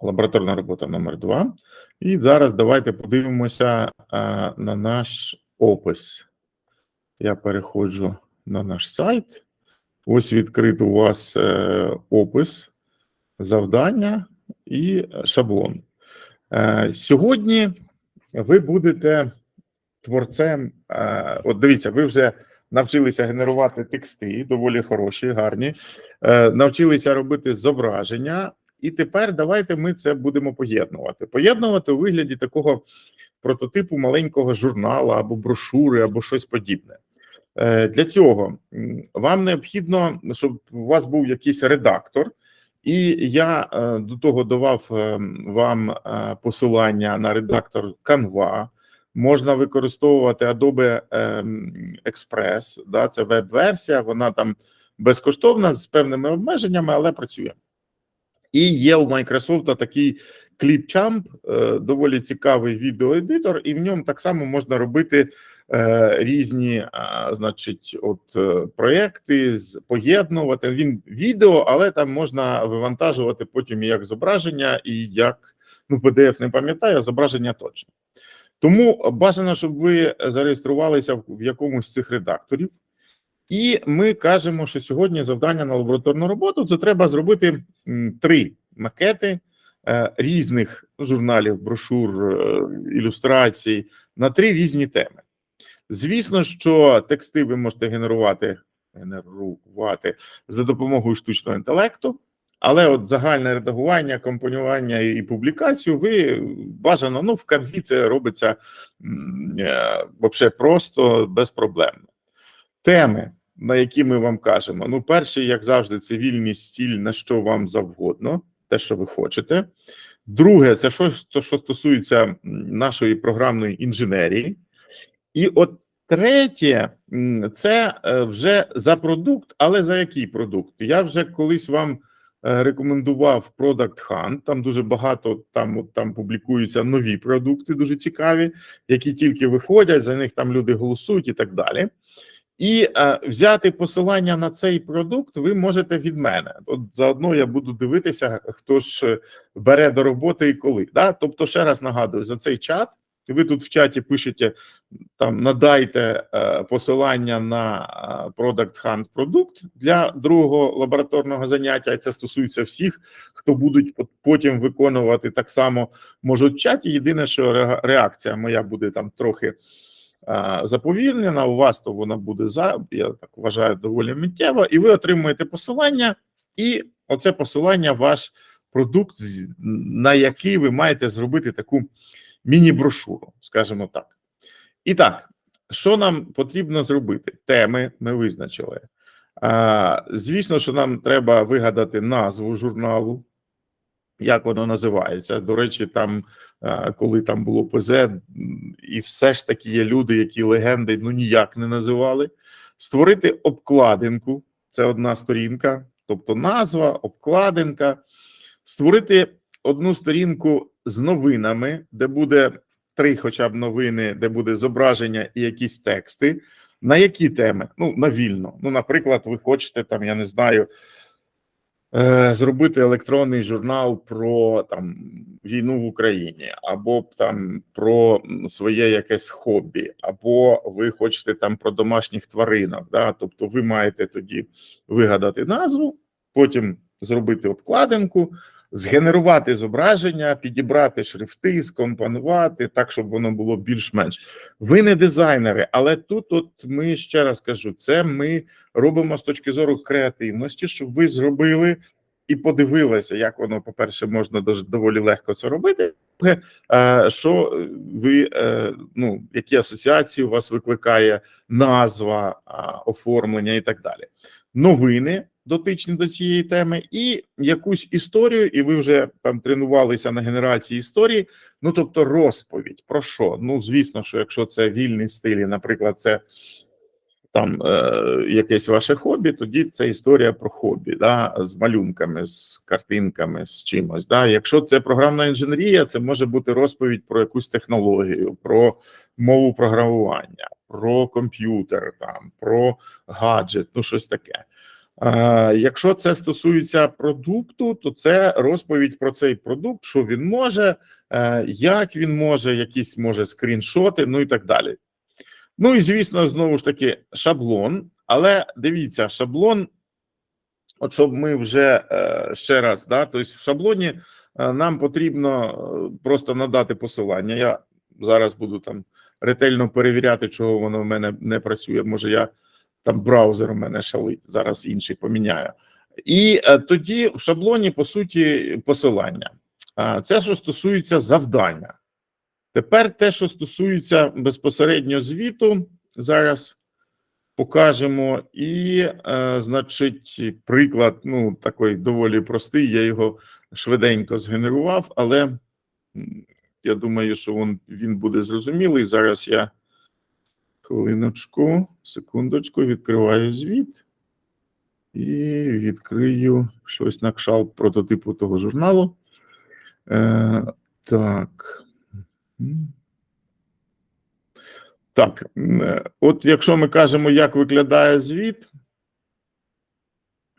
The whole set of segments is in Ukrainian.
лабораторна робота номер 2 І зараз давайте подивимося а, на наш опис. Я переходжу на наш сайт. Ось відкрит у вас е, опис, завдання і шаблон. Е, сьогодні ви будете творцем. Е, от дивіться, ви вже навчилися генерувати тексти, доволі хороші, гарні, е, навчилися робити зображення, і тепер давайте ми це будемо поєднувати. Поєднувати у вигляді такого прототипу маленького журналу або брошури, або щось подібне. Е, Для цього вам необхідно, щоб у вас був якийсь редактор, і я е, до того давав е, вам посилання на редактор Canva. Можна використовувати Adobe Express, да, це веб-версія, вона там безкоштовна з певними обмеженнями, але працює. І є у Microsoft такий Clipchamp, е, доволі цікавий відеоедитор, і в ньому так само можна робити е, різні, значить, от е, проекти, поєднувати. Він відео, але там можна вивантажувати потім як зображення, і як ну, PDF не пам'ятаю, зображення точно. Тому бажано, щоб ви зареєструвалися в якомусь з цих редакторів. І ми кажемо, що сьогодні завдання на лабораторну роботу це треба зробити три макети е, різних журналів, брошур, е, ілюстрацій на три різні теми. Звісно, що тексти ви можете генерувати, генерувати за допомогою штучного інтелекту, але от загальне редагування, компонування і публікацію ви бажано, ну в канві це робиться е, вообще просто безпроблемно. Теми, на які ми вам кажемо. Ну, перший, як завжди, це вільний стіль, на що вам завгодно, те, що ви хочете. Друге, це щось, що стосується нашої програмної інженерії. І от третє, це е, вже за продукт, але за який продукт? Я вже колись вам е, рекомендував Product Hunt, Там дуже багато там, там публікуються нові продукти, дуже цікаві, які тільки виходять, за них там люди голосують і так далі. І е, взяти посилання на цей продукт ви можете від мене. От заодно я буду дивитися, хто ж е, бере до роботи і коли. Да? Тобто, ще раз нагадую, за цей чат. Ви тут в чаті пишете там надайте е, посилання на е, Product Hunt продукт для другого лабораторного заняття. І це стосується всіх, хто будуть пот- потім виконувати так само можуть в чаті. Єдине, що ре- реакція моя буде там трохи заповільнена. У вас то вона буде за я так вважаю, доволі миттєво, і ви отримуєте посилання, і оце посилання ваш продукт, на який ви маєте зробити таку міні-брошуру, скажімо так. І так, що нам потрібно зробити? Теми ми визначили. Звісно, що нам треба вигадати назву журналу, як воно називається. До речі, там, коли там було ПЗ, і все ж таки є люди, які легенди ну ніяк не називали. Створити обкладинку це одна сторінка, тобто назва, обкладинка, створити одну сторінку з новинами, де буде три, хоча б новини, де буде зображення і якісь тексти. На які теми? Ну, на вільно. Ну, наприклад, ви хочете там, я не знаю, е, зробити електронний журнал про там війну в Україні, або там про своє якесь хобі, або ви хочете там про домашніх тваринок. Да? Тобто, ви маєте тоді вигадати назву, потім зробити обкладинку, згенерувати зображення, підібрати шрифти, скомпонувати так, щоб воно було більш-менш. Ви не дизайнери, але тут, от ми ще раз кажу, це ми робимо з точки зору креативності, щоб ви зробили і подивилися, як воно, по-перше, можна доволі легко це робити. Е, Що ви е, ну які асоціації у вас викликає назва, оформлення і так далі. Новини дотичні до цієї теми, і якусь історію, і ви вже там тренувалися на генерації історії. Ну тобто, розповідь про що? Ну, звісно, що якщо це вільний стиль, і, наприклад, це там е, якесь ваше хобі, тоді це історія про хобі, да, з малюнками, з картинками, з чимось. Да. Якщо це програмна інженерія, це може бути розповідь про якусь технологію, про мову програмування, про комп'ютер, там, про гаджет, ну щось таке. Якщо це стосується продукту, то це розповідь про цей продукт, що він може, е, як він може, якісь може скріншоти, ну і так далі. Ну і звісно, знову ж таки, шаблон. Але дивіться, шаблон, от щоб ми вже е, ще раз, да, тобто в шаблоні е, нам потрібно просто надати посилання. Я зараз буду там ретельно перевіряти, чого воно в мене не працює. Може, я там браузер у мене шалить, зараз інший поміняю. І е, тоді в шаблоні, по суті, посилання. Це що стосується завдання. Тепер те, що стосується безпосередньо звіту, зараз покажемо. І, е, значить, приклад, ну, такий доволі простий. Я його швиденько згенерував, але я думаю, що він, він буде зрозумілий. Зараз я хвилиночку, секундочку, відкриваю звіт і відкрию щось на кшалт прототипу того журналу. Е, так. Так, е, от якщо ми кажемо, як виглядає звіт,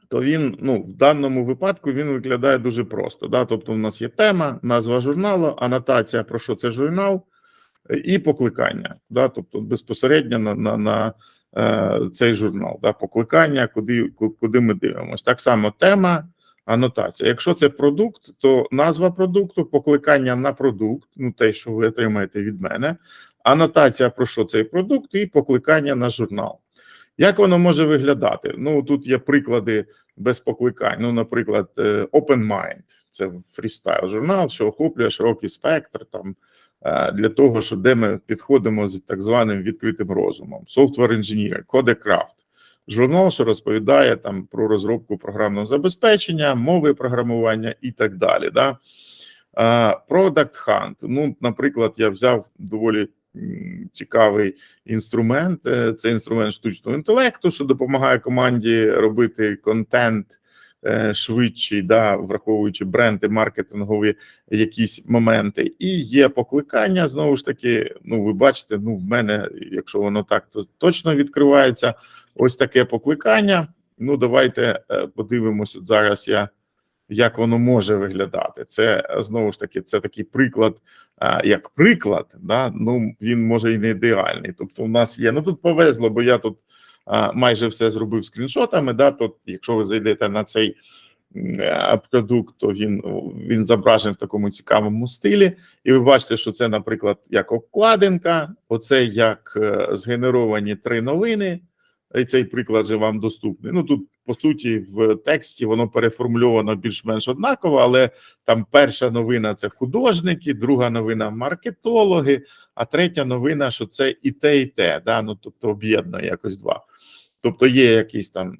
то він, ну, в даному випадку він виглядає дуже просто. Да? Тобто, в нас є тема, назва журналу, анотація, про що це журнал, і покликання. Да? Тобто, безпосередньо на, на, на е, цей журнал, да? покликання, куди, куди ми дивимося. Так само тема, анотація. Якщо це продукт, то назва продукту, покликання на продукт, ну те, що ви отримаєте від мене, анотація про що цей продукт, і покликання на журнал. Як воно може виглядати? Ну тут є приклади без покликань. Ну, наприклад, е, Open Mind це фрістайл журнал, що охоплює широкий спектр там для того, що де ми підходимо з так званим відкритим розумом. Software Engineer, Codecraft. Журнал, що розповідає там про розробку програмного забезпечення, мови програмування і так далі. Да? А, Product Hunt. Ну, наприклад, я взяв доволі цікавий інструмент. Е, Це інструмент штучного інтелекту, що допомагає команді робити контент е, швидший, да, враховуючи бренди, маркетингові якісь моменти. І є покликання знову ж таки. Ну, ви бачите, ну в мене, якщо воно так, то точно відкривається. Ось таке покликання. Ну, давайте е, подивимось. От зараз я як воно може виглядати. Це е, знову ж таки, це такий приклад, як приклад, да, ну він може і не ідеальний. Тобто, у нас є. Ну тут повезло, бо я тут майже все зробив скріншотами. Да, то якщо ви зайдете на цей продукт, то він, він зображений в такому цікавому стилі. І ви бачите, що це, наприклад, як обкладинка, оце як е, згенеровані три новини. І цей приклад же вам доступний. Ну тут по суті в тексті воно переформульовано більш-менш однаково, але там перша новина це художники, друга новина маркетологи, а третя новина, що це і те, і те. Да? Ну тобто об'єднує якось два. Тобто є якийсь там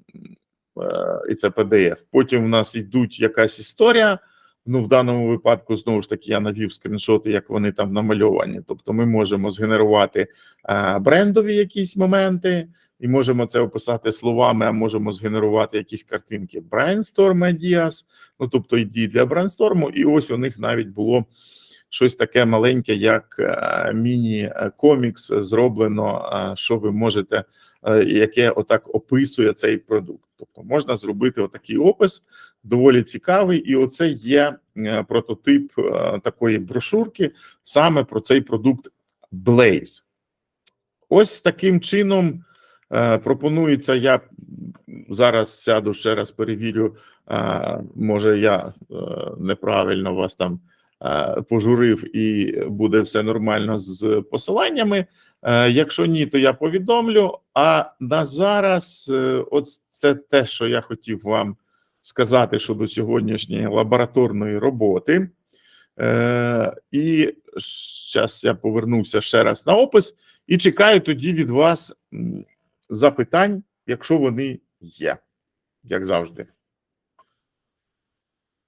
е, і це PDF. Потім в нас йдуть якась історія. Ну, в даному випадку, знову ж таки, я навів скріншоти, як вони там намальовані. Тобто, ми можемо згенерувати е, брендові якісь моменти, і можемо це описати словами, а можемо згенерувати якісь картинки. Brainstorm ideas, ну тобто ідеї для брейнсторму, і ось у них навіть було щось таке маленьке, як е, міні-комікс зроблено, е, що ви можете, е, яке отак описує цей продукт. Тобто можна зробити отакий опис, доволі цікавий, і оце є прототип такої брошурки саме про цей продукт Blaze. Ось таким чином. Е, Пропонується, я зараз сяду ще раз перевірю. е, Може, я е, неправильно вас там пожурив і буде все нормально з посиланнями. Якщо ні, то я повідомлю. А на зараз, от це те, що я хотів вам сказати щодо сьогоднішньої лабораторної роботи. І зараз я повернувся ще раз на опис і чекаю тоді від вас запитань, якщо вони є, як завжди.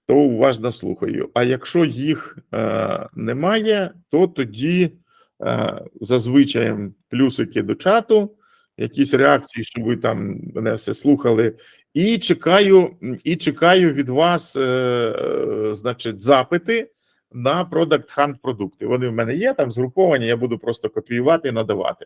То уважно слухаю. А якщо їх е, немає, то тоді е, зазвичай плюсики до чату, якісь реакції, що ви там мене все слухали, і чекаю, і чекаю від вас, е, значить, запити на Product Hunt продукти. Вони в мене є там згруповані, я буду просто копіювати і надавати.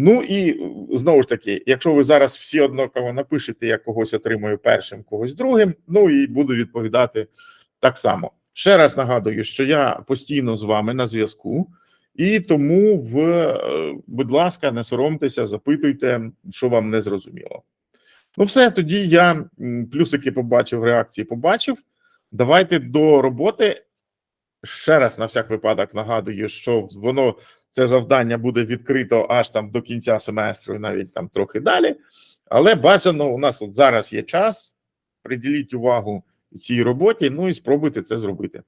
Ну і е, знову ж таки, якщо ви зараз всі однаково напишете, я когось отримую першим, когось другим, ну і буду відповідати так само. Ще раз нагадую, що я постійно з вами на зв'язку, і тому, в, е, будь ласка, не соромтеся, запитуйте, що вам не зрозуміло. Ну, все, тоді я плюсики побачив, реакції побачив. Давайте до роботи. Ще раз на всяк випадок нагадую, що воно це завдання буде відкрито аж там до кінця семестру, навіть там трохи далі. Але бажано у нас от зараз є час. Приділіть увагу цій роботі, ну і спробуйте це зробити.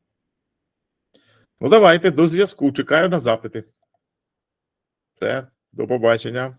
Ну, давайте до зв'язку. Чекаю на запити. Все, до побачення.